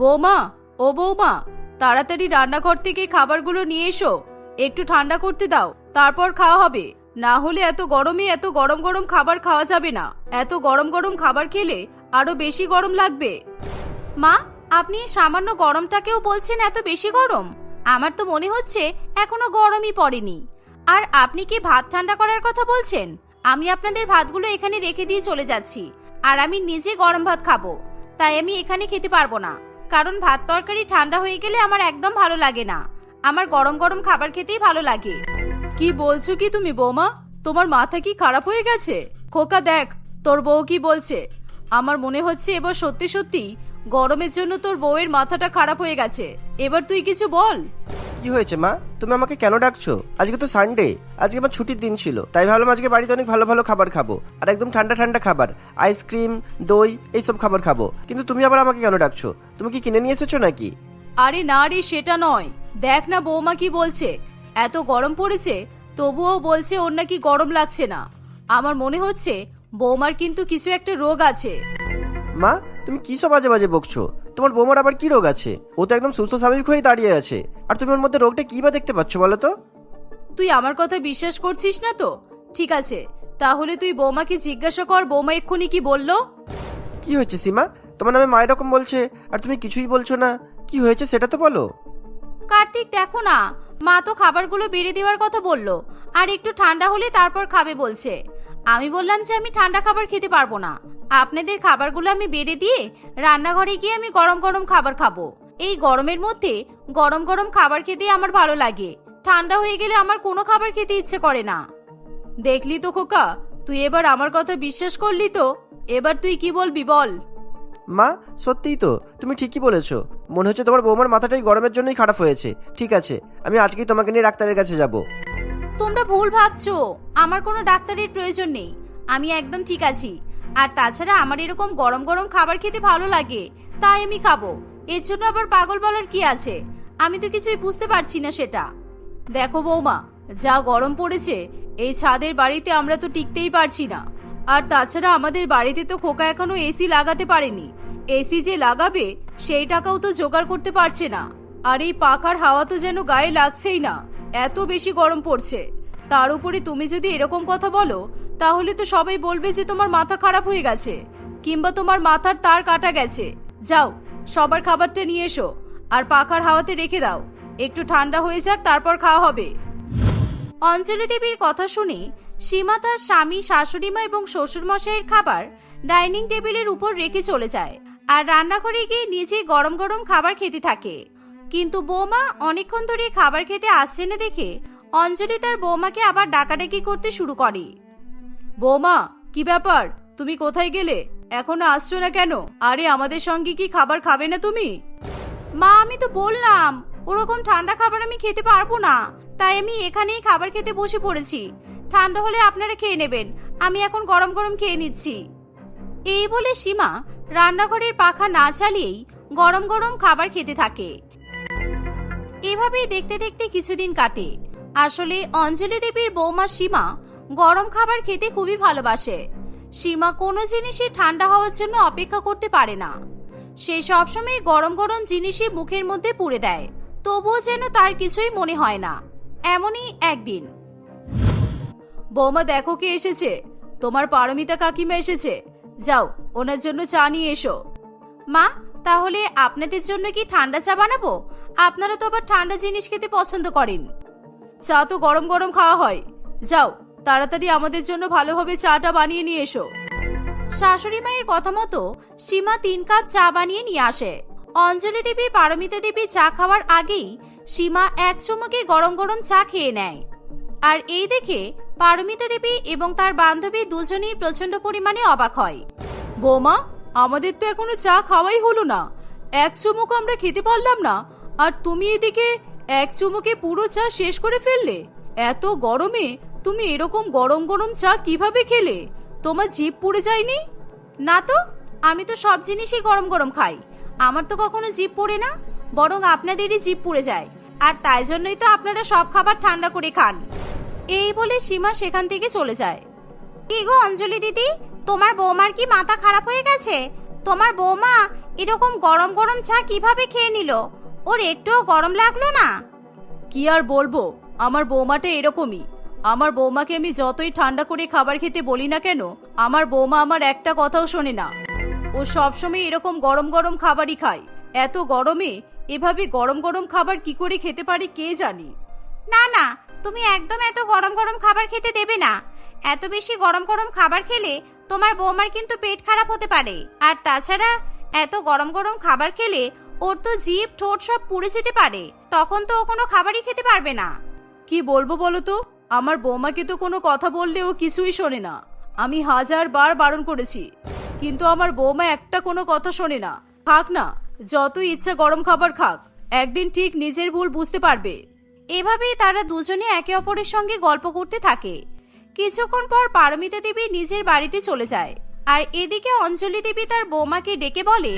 বৌমা, ও বৌমা, তাড়াতাড়ি রান্নাঘর থেকে খাবারগুলো নিয়ে এসো। একটু ঠান্ডা করতে দাও, তারপর খাওয়া হবে। না হলে এত গরমে এত গরম গরম খাবার খাওয়া যাবে না। এত গরম গরম খাবার খেলে আরও বেশি গরম লাগবে। মা, আপনি সামান্য গরমটাকেও বলছেন এত বেশি গরম? আমার তো মনে হচ্ছে এখনও গরমই পড়েনি। আর আপনি কি ভাত ঠান্ডা করার কথা বলছেন? আমি আপনাদের ভাতগুলো এখানে রেখে দিয়ে চলে যাচ্ছি। আর আমি নিজে গরম ভাত খাব। তাই আমি এখানে খেতে পারব না। কারণ ভাত তরকারি ঠান্ডা হয়ে গেলে আমার একদম ভালো লাগে না। আমার গরম গরম খাবার খেতেই ভালো লাগে। কি বলছো কি তুমি, বৌমা? তোমার মাথা কি খারাপ হয়ে গেছে? খোকা, দেখ, তোর বউ কি বলছে? আমার মনে হচ্ছে এবার সত্যি সত্যি গরমের জন্য তোর বউয়ের মাথাটা খারাপ হয়ে গেছে। এবার তুই কিছু বল। কি হয়েছে মা? তুমি আমাকে কেন ডাকছো? আজকে তো সানডে আজকে আমার ছুটির দিন ছিল। তাই ভাবলাম আজকে বাড়িতে অনেক ভালো ভালো খাবার খাব। আর একদম ঠান্ডা ঠান্ডা খাবার। আইসক্রিম দই এইসব খাবার খাব। কিন্তু তুমি আবার আমাকে কেন ডাকছো? তুমি কি কিনে নিয়ে এসেছ নাকি? আরে না রে সেটা নয়। দেখ না বৌমা কি বলছে। এত গরম পড়েছে তবুও বলছে ওর নাকি গরম লাগছে না। আমার মনে হচ্ছে বৌমার কিন্তু কিছু একটা রোগ আছে। মা তুমি কি সব বাজে বাজে বকছো? তোমার বৌমার আবার কি রোগ আছে? ও তো একদম সুস্থ স্বাভাবিক হয়ে দাঁড়িয়ে আছে। আর তুমি ওর মধ্যে রোগটা কি বা দেখতে পাচ্ছ বলো তো? তুই আমার কথা বিশ্বাস করছিস না তো? ঠিক আছে তাহলে তুই বৌমাকে জিজ্ঞাসা কর বৌমা এক্ষুনি কি বলল? কি হয়েছে সীমা? তোমার নামে মা এরকম বলছে আর তুমি কিছুই বলছো না। কি হয়েছে সেটা তো বলো। কার্তিক দেখো না মা তো খাবারগুলো বেড়ে দেওয়ার কথা বলল আর একটু ঠান্ডা হলে তারপর খাবে বলছে। আমি বললাম যে আমি ঠান্ডা খাবার খেতে পারব না। আপনাদের খাবারগুলো আমি বেড়ে দিয়ে রান্নাঘরে গিয়ে আমি গরম গরম খাবার খাব। এই গরমের মধ্যে গরম গরম খাবার খেতে আমার ভালো লাগে। ঠান্ডা হয়ে গেলে আমার কোনো খাবার খেতে ইচ্ছে করে না। দেখলি তো খোকা, তুই এবার আমার কথা বিশ্বাস করলি তো? এবার তুই কি বলবি বল? মা, সত্যিই তো, তুমি ঠিকই বলেছ। মনে হচ্ছে তোমার বৌমার মাথাটাই গরমের জন্যই খারাপ হয়েছে। ঠিক আছে, আমি আজকেই তোমাকে নিয়ে ডাক্তারের কাছে যাব। তোমরা ভুল ভাবছ। আমার কোনো ডাক্তারের প্রয়োজন নেই। আমি একদম ঠিক আছি। আর তাছাড়া আমার এরকম গরম গরম খাবার খেতে ভালো লাগে। তাই আমি খাব। এর জন্য আবার পাগল বলার কি আছে? আমি তো কিছুই বুঝতে পারছি না সেটা। দেখো বৌমা, যা গরম পড়েছে, এই ছাদের বাড়িতে আমরা তো টিকতেই পারছি না। আর তাছাড়া আমাদের বাড়িতে তো খোকা এখনও এসি লাগাতে পারেনি। এসি যে লাগাবে, সেই টাকাও তো জোগাড় করতে পারছে না। আর এই পাখার হাওয়া তো যেন গায়ে লাগছেই না। এত বেশি গরম পড়ছে। তার উপরে তুমি যদি এরকম কথা বলো, তাহলে তো সবাই বলবে যে তোমার মাথা খারাপ হয়ে গেছে, কিংবা তোমার মাথার তার কাটা গেছে। যাও, সবার খাবারটা নিয়ে এসো, আর পাখার হাওয়াতে রেখে দাও। একটু ঠান্ডা হয়ে যাক, তারপর খাওয়া হবে। অঞ্জলি দেবীর কথা শুনে সীমা তার স্বামী, শাশুড়িমা এবং শ্বশুরমশাইয়ের খাবার ডাইনিং টেবিলের উপর রেখে চলে যায়, আর রান্নাঘরে গিয়ে নিজে গরম গরম খাবার খেতে থাকে। কিন্তু বৌমা অনেকক্ষণ ধরে খাবার খেতে আসছে না দেখে অঞ্জলি তার বৌমাকে আবার ডাকাডাকি করতে শুরু করে। বৌমা, কি ব্যাপার? তুমি কোথায় গেলে? এখনও আসছো না কেন? আরে, আমাদের সঙ্গে কি খাবার খাবে না তুমি? মা, আমি তো বললাম, ওরকম ঠান্ডা খাবার আমি খেতে পারব না। তাই আমি এখানেই খাবার খেতে বসে পড়েছি। ঠান্ডা হলে আপনারা খেয়ে নেবেন। আমি এখন গরম গরম খেয়ে নিচ্ছি। এই বলে সীমা রান্নাঘরের পাখা না চালিয়েই গরম গরম খাবার খেতে থাকে। এভাবেই দেখতে দেখতে কিছুদিন কাটে। আসলে অঞ্জলি দেবীর বৌমা সীমা গরম খাবার খেতে খুবই ভালোবাসে। সীমা কোনো জিনিসই ঠান্ডা হওয়ার জন্য অপেক্ষা করতে পারে না। সে সবসময় গরম গরম জিনিসই মুখের মধ্যে পুড়ে দেয়। তবুও যেন তার কিছুই মনে হয় না। এমনই একদিন। বৌমা দেখো কে এসেছে। তোমার পারমিতা কাকিমা এসেছে। যাও, ওনার জন্য চা নিয়ে এসো। মা তাহলে আপনাদের জন্য কি ঠান্ডা চা বানাবো? আপনারা তো আবার ঠান্ডা জিনিস খেতে পছন্দ করেন। চা তো গরম গরম খাওয়া হয়। যাও, তাড়াতাড়ি আমাদের জন্য ভালোভাবে চাটা বানিয়ে নিয়ে এসো। শাশুড়ি মায়ের কথা মতো সীমা তিন কাপ চা বানিয়ে নিয়ে আসে। অঞ্জলি দেবী, পারমিতা দেবী চা খাওয়ার আগেই সীমা এক চুমুকে গরম গরম চা খেয়ে নেয়। আর এই দেখে পারমিতা দেবী এবং তার বান্ধবী দুজনেই প্রচণ্ড পরিমাণে অবাক হয়। বৌমা আমাদের তো এখনও চা খাওয়াই হলো না। এক চুমুক আমরা খেতে পারলাম না। আর তুমি এদিকে এক চুমুকে পুরো চা শেষ করে ফেললে? এত গরমে তুমি এরকম গরম গরম চা কীভাবে খেলে? তোমার জিভ পুড়ে যায়নি? না তো, আমি তো সব জিনিসই গরম গরম খাই। আমার তো কখনো জিভ পড়ে না, বরং আপনাদেরই জিভ পুড়ে যায়। আর তাই জন্যই তো আপনারা সব খাবার ঠান্ডা করে খান। এই বলে সীমা সেখান থেকে চলে যায়। কি গো অঞ্জলি দিদি তোমার বৌমার কি মাথা খারাপ হয়ে গেছে? তোমার বৌমা এরকম গরম গরম চা কীভাবে খেয়ে নিল? ওর একটুও গরম লাগল না। কি আর বলব আমার বৌমাটা এরকমই। আমার বৌমাকে আমি যতই ঠান্ডা করে খাবার খেতে বলি না কেন আমার বৌমা আমার একটা কথাও শোনে না। ও সবসময় এরকম গরম গরম খাবারই খায়। এত গরমে এভাবে গরম গরম খাবার কি করে খেতে পারে কে জানি? না না তুমি একদম এত গরম গরম খাবার খেতে দেবে না। এত বেশি গরম গরম খাবার খেলে তোমার বৌমার কিন্তু পেট খারাপ হতে পারে। আর তাছাড়া এত গরম গরম খাবার খেলে ওর তো জিভ ঠোঁট সব পুড়ে যেতে পারে। তখন তো ও কোনো খাবারই খেতে পারবে না। কি বলব বলো তো? আমার বৌমাকে তো কোনো কথা বললে ও কিছুই শোনে না। আমি হাজার বার বারণ করেছি। কিন্তু আমার বৌমা একটা কোনো কথা শোনে না। খাক না যত ইচ্ছা গরম খাবার খাক একদিন ঠিক নিজের ভুল বুঝতে পারবে। এভাবেই তারা দুজনে একে অপরের সঙ্গে গল্প করতে থাকে। কিছুক্ষণ পর পারমিতা দেবী নিজের বাড়িতে চলে যায়। আর এদিকে অঞ্জলি দেবী তার বৌমাকে ডেকে বলে,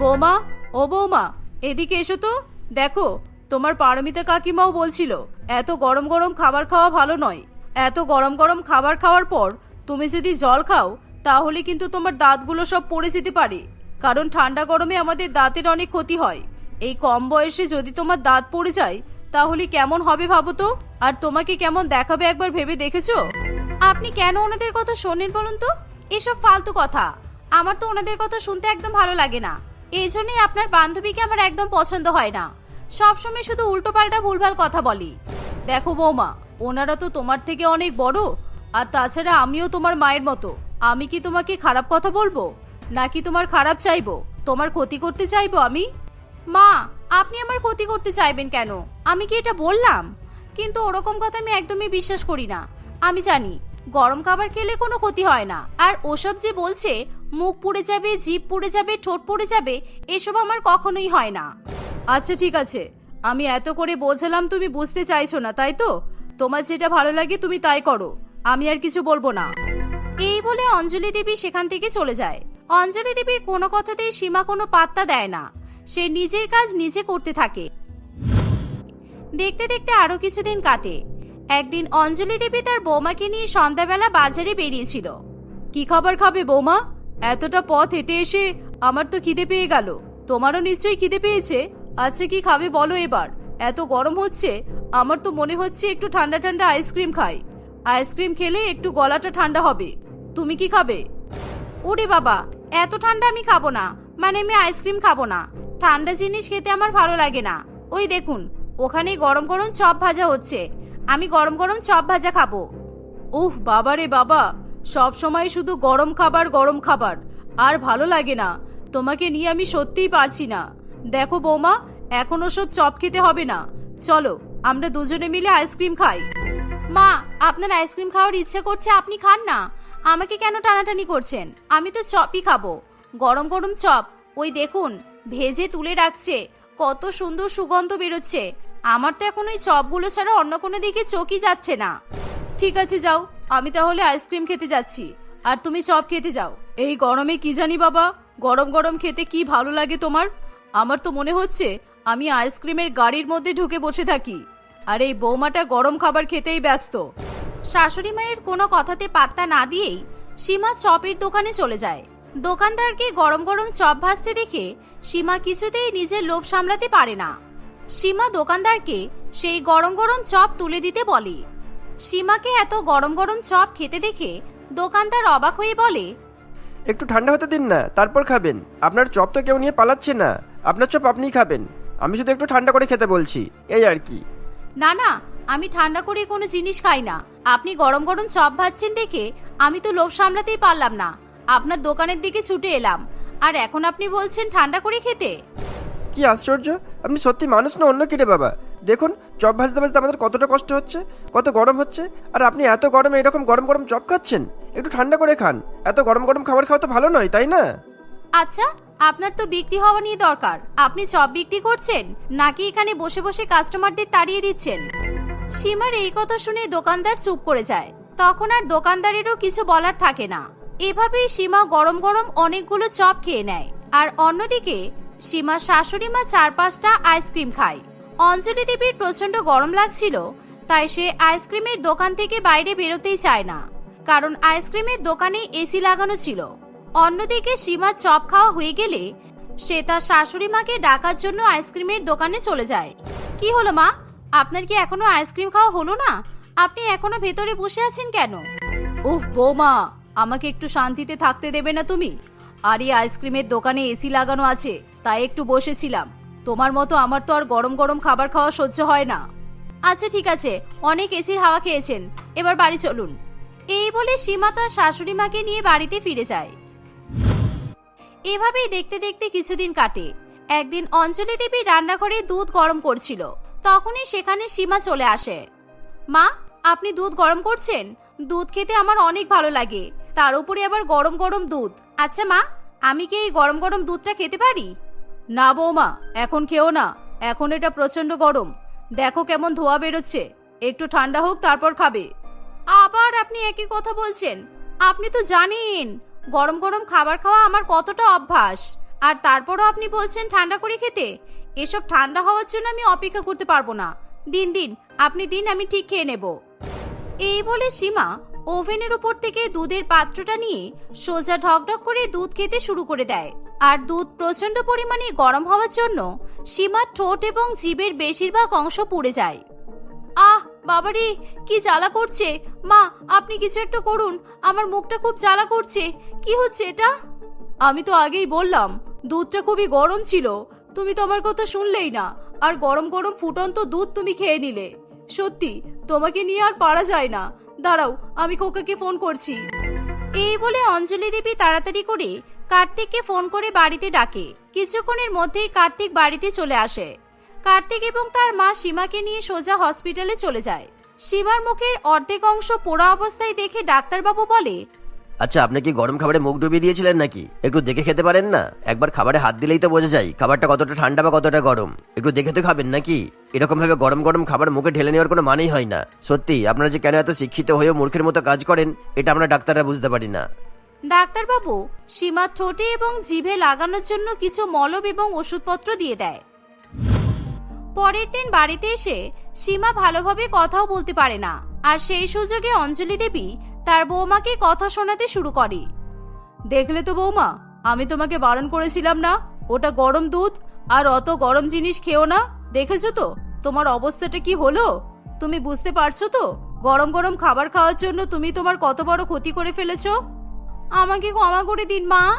বৌমা, ও বৌমা, এদিকে এসো তো। দেখো, তোমার পারমিতা কাকিমাও বলছিল, এত গরম গরম খাবার খাওয়া ভালো নয়। এত গরম গরম খাবার খাওয়ার পর তুমি যদি জল খাও, তাহলে কিন্তু তোমার দাঁতগুলো সব পড়ে যেতে পারে। কারণ ঠান্ডা গরমে আমাদের দাঁতের অনেক ক্ষতি হয়। এই কম বয়সে যদি তোমার দাঁত পড়ে যায়, তাহলে কেমন হবে ভাবো তো? আর তোমাকে কেমন দেখাবে একবার ভেবে দেখেছ? আপনি কেন ওনাদের কথা শোনেন বলুন তো? এসব ফালতু কথা। আমার তো ওনাদের কথা শুনতে একদম ভালো লাগে না। এই জন্যই আপনার বান্ধবীকে আমার একদম পছন্দ হয় না। সবসময় শুধু উল্টোপাল্টা ভুলভাল কথা বলি। দেখো বৌমা, ওনারা তো তোমার থেকে অনেক বড়, আর তাছাড়া আমিও তোমার মায়ের মতো। আমি কি তোমাকে খারাপ কথা বলব? নাকি তোমার খারাপ চাইব? তোমার ক্ষতি করতে চাইব আমি? মা, আপনি আমার ক্ষতি করতে চাইবেন কেন? আমি কি এটা বললাম? কিন্তু ওরকম কথা আমি একদমই বিশ্বাস করি না। আমি জানি গরম খাবার খেলে কোনো ক্ষতি হয় না। আর ওসব যে বলছে, মুখ পুড়ে যাবে, জিভ পুড়ে যাবে, ঠোঁট পুড়ে যাবে, এসব আমার কখনোই হয় না। আচ্ছা ঠিক আছে। আমি এত করে বোঝালাম, তুমি বুঝতে চাইছো না, তাই তো? তোমার যেটা ভালো লাগে, তুমি তাই করো। আমি আর কিছু বলব না। এই বলে অঞ্জলি দেবী সেখান থেকে চলে যায়। অঞ্জলি দেবীর কোনো কথাতেই সীমা কোনো পাত্তা দেয় না। সে নিজের কাজ নিজে করতে থাকে। দেখতে দেখতে আরও কিছুদিন কাটে। একদিন অঞ্জলি দেবী তার বৌমাকে নিয়ে সন্ধ্যাবেলা বাজারে বেরিয়েছিল। কি খাবার খাবে বৌমা? এতটা পথ হেঁটে এসে আমার তো খিদে পেয়ে গেল। তোমারও নিশ্চয়ই খিদে পেয়েছে? আচ্ছা কি খাবে বলো এবার। এত গরম হচ্ছে, আমার তো মনে হচ্ছে একটু ঠান্ডা ঠান্ডা আইসক্রিম খাই। আইসক্রিম খেলে একটু গলাটা ঠান্ডা হবে। তুমি কি খাবে? ওরে বাবা, এত ঠান্ডা আমি খাব না। মানে আমি আইসক্রিম খাব না। ঠান্ডা জিনিস খেতে আমার ভালো লাগে না। ওই দেখুন ওখানে গরম গরম চপ ভাজা হচ্ছে। আমি গরম গরম চপ ভাজা খাব। উহ বাবা রে বাবা। সব সময় শুধু গরম খাবার গরম খাবার। আর ভালো লাগে না। তোমাকে নিয়ে আমি সত্যিই পারছি না। দেখো বৌমা, এখনও সব চপ খেতে হবে না। চলো, আমরা দুজনে মিলে আইসক্রিম খাই। মা, আপনার আইসক্রিম খাওয়ার ইচ্ছে করছে আপনি খান না। আমাকে কেন টানাটানি করছেন? আমি তো চপই খাব। গরম গরম চপ। ওই দেখুন, ভেজে তুলে রাখছে। কত সুন্দর সুগন্ধ বেরোচ্ছে। আমার তো এখন ওই চপগুলো ছাড়া অন্য কোনো দিকে চোখই যাচ্ছে না। ঠিক আছে, যাও। আমি তাহলে আইসক্রিম খেতে যাচ্ছি। আর তুমি চপ খেতে যাও। এই গরমে কি জানি বাবা, গরম গরম খেতে কি ভালো লাগে তোমার? আমার তো মনে হচ্ছে আমি আইসক্রিমের গাড়ির মধ্যে ঢুকে বসে থাকি। আর এই বৌমাটা গরম খাবার খেতেই ব্যস্ত। শাশুড়ি মায়ের কোনো কথাতে পাত্তা না দিয়েই সীমা চপের দোকানে চলে যায়। দোকানদারকে গরম গরম চপ ভাজতে দেখে সীমা কিছুতেই নিজের লোভ সামলাতে পারে না। সীমা দোকানদারকে সেই গরম গরম চপ তুলে দিতে বলে। সীমাকে এত গরম গরম চপ খেতে দেখে দোকানদার অবাক হয়ে বলে একটু ঠান্ডা হতে দিন না তারপর খাবেন। আপনার চপ তো কেউ নিয়ে পালাচ্ছে না। আপনার চপ আপনিই খাবেন। আমি শুধু একটু ঠান্ডা করে খেতে বলছি এই আর কি। না না আমি ঠান্ডা করে কোনো জিনিস খাই না। আপনি গরম গরম চপ ভাজছেন দেখে আমি তো লোভ সামলাতেই পারলাম না। আপনার দোকানের দিকে ছুটে এলাম। আর এখন আপনি বলছেন ঠান্ডা করে খেতে? কি আশ্চর্য? আপনি সত্যি মানুষ না অন্য কিরে বাবা? দেখুন, চপ ভাজতে ভাজতে আমাদের কতটা কষ্ট হচ্ছে, কত গরম হচ্ছে, আর আপনি এত গরমে এরকম গরম গরম চপ খাচ্ছেন? একটু ঠান্ডা করে খান। এত গরম গরম খাবার খাওয়া তো ভালো নয়, তাই না? আচ্ছা আপনার তো বিক্রি হওয়া নিয়ে দরকার। আপনি চপ বিক্রি করছেন, নাকি এখানে বসে বসে কাস্টমারদের তাড়িয়ে দিচ্ছেন? সীমার এই কথা শুনে দোকানদার চুপ করে যায়। তখন আর দোকানদারেরও কিছু বলার থাকে না। এভাবেই সীমা গরম গরম অনেকগুলো চপ খেয়ে নেয়। আর অন্যদিকে সীমা শাশুড়ি মা চার পাঁচটা আইসক্রিম খায়। অঞ্জলি দেবীর প্রচণ্ড গরম লাগছিল, তাই সে আইসক্রিমের দোকান থেকে বাইরে বেরোতেই চায় না। কারণ আইসক্রিমের দোকানে এসি লাগানো ছিল। অন্যদিকে সীমার চপ খাওয়া হয়ে গেলে সে তার শাশুড়ি মাকে ডাকার জন্য আইসক্রিমের দোকানে চলে যায়। কি হলো মা? আপনার কি এখনও আইসক্রিম খাওয়া হলো না? আপনি এখনও ভেতরে বসে আছেন কেন? উফ, বৌমা, আমাকে একটু শান্তিতে থাকতে দেবে না তুমি। আর এই আইসক্রিমের দোকানে এসি লাগানো আছে তাই একটু বসেছিলাম। তোমার মতো আমার তো আর গরম গরম খাবার খাওয়া সহ্য হয় না। আচ্ছা ঠিক আছে। অনেক এসির হাওয়া খেয়েছেন। এবার বাড়ি চলুন। এই বলে সীমা তার শাশুড়ি মাকে নিয়ে বাড়িতে ফিরে যায়। এভাবেই দেখতে দেখতে কিছুদিন কাটে। একদিন অঞ্জলি দেবী রান্নাঘরে দুধ গরম করছিল। তখনই সেখানে সীমা চলে আসে। মা, আপনি দুধ গরম করছেন? দুধ খেতে আমার অনেক ভালো লাগে। তার উপরে আবার গরম গরম দুধ। আচ্ছা মা, আমি কি এই গরম গরম দুধটা খেতে পারি? না বৌমা, এখন খেও না। এখন এটা প্রচণ্ড গরম। দেখো কেমন ধোয়া বেরোচ্ছে। একটু ঠান্ডা হোক, তারপর খাবে। আবার আপনি একই কথা বলছেন। আপনি তো জানেন, গরম গরম খাবার খাওয়া আমার কতটা অভ্যাস। আর তারপরও আপনি বলছেন ঠান্ডা করে খেতে। এসব ঠান্ডা হওয়ার জন্য আমি অপেক্ষা করতে পারব না। দিন দিন, আপনি দিন আমি ঠিক খেয়ে নেব। এই বলে সীমা ওভেনের উপর থেকে দুধের পাত্রটা নিয়ে সোজা ঢকঢক করে দুধ খেতে শুরু করে দেয়। আর দুধ প্রচণ্ড পরিমাণে গরম হওয়ার জন্য সীমার ঠোঁট এবং জিভের বেশিরভাগ অংশ পুড়ে যায়। আহ, বাবারে, কি জ্বালা করছে? মা, আপনি কিছু একটা করুন, আমার মুখটা খুব জ্বালা করছে। কি হচ্ছে এটা? আমি তো আগেই বললাম, দুধটা খুবই গরম ছিল। তুমি তো আমার কথা শুনলেই না। আর গরম গরম ফুটন্ত দুধ তুমি খেয়ে নিলে। সত্যি, তোমাকে নিয়ে আর পারা যায় না। দাঁড়াও, আমি খোকাকে ফোন করছি। এই বলে অঞ্জলি দেবী তাড়াতাড়ি করে কার্তিককে ফোন করে বাড়িতে ডাকে। কিছুক্ষণের মধ্যেই কার্তিক বাড়িতে চলে আসে। কার্তিক এবং তার মা সীমাকে নিয়ে সোজা হসপিটালে চলে যায়। সীমার মুখের অর্ধেক অংশ পোড়া অবস্থায় দেখে ডাক্তারবাবু বলে আচ্ছা আপনি কি গরম খাবারে মুখ ডুবিয়ে দিয়েছিলেন নাকি? একটু দেখে খেতে পারেন না? একবার খাবারে হাত দিলেই তো বোঝা যায় খাবারটা কতটা ঠান্ডা বা কতটা গরম। একটু দেখে তো খাবেন নাকি? এরকম ভাবে গরম গরম খাবার মুখে ঢেলে নেওয়ার কোনো মানেই হয় না। সত্যি, আপনারা যে কেন এত শিক্ষিত হয়েও মূর্খের মতো কাজ করেন, এটা আমরা ডাক্তাররা বুঝতে পারি না। ডাক্তারবাবু সীমার ঠোঁটে এবং জিভে লাগানোর জন্য কিছু মলম এবং ওষুধপত্র দিয়ে দেয়। পরের দিন বাড়িতে এসে সীমা ভালোভাবে কথাও বলতে পারে না। আর সেই সুযোগে অঞ্জলি দেবী তার বৌমাকে কথা শোনাতে শুরু করে। দেখলে তো বৌমা, আমি তোমাকে বারণ করেছিলাম না? ওটা গরম দুধ, আর অত গরম জিনিস খেও না? দেখেছ তো? তোমার অবস্থাটা কি হলো? তুমি বুঝতে পারছ তো? গরম গরম খাবার খাওয়ার জন্য তুমি তোমার কত বড় ক্ষতি করে ফেলেছো? আমাকে ক্ষমা করে দিন, মা।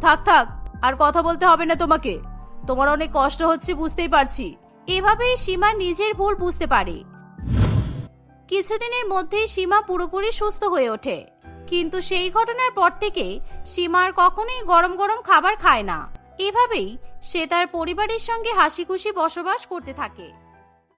থাক থাক, আর কথা বলতে হবে না তোমাকে। তোমার অনেক কষ্ট হচ্ছে, বুঝতেই পারছি। এভাবেই সীমা নিজের ভুল বুঝতে পারে। কিছুদিনের মধ্যেই সীমা পুরোপুরি সুস্থ হয়ে ওঠে। কিন্তু সেই ঘটনার পর থেকে সীমার কখনোই গরম গরম খাবার খায় না। এভাবেই সে তার পরিবারের সঙ্গে হাসি খুশি বসবাস করতে থাকে।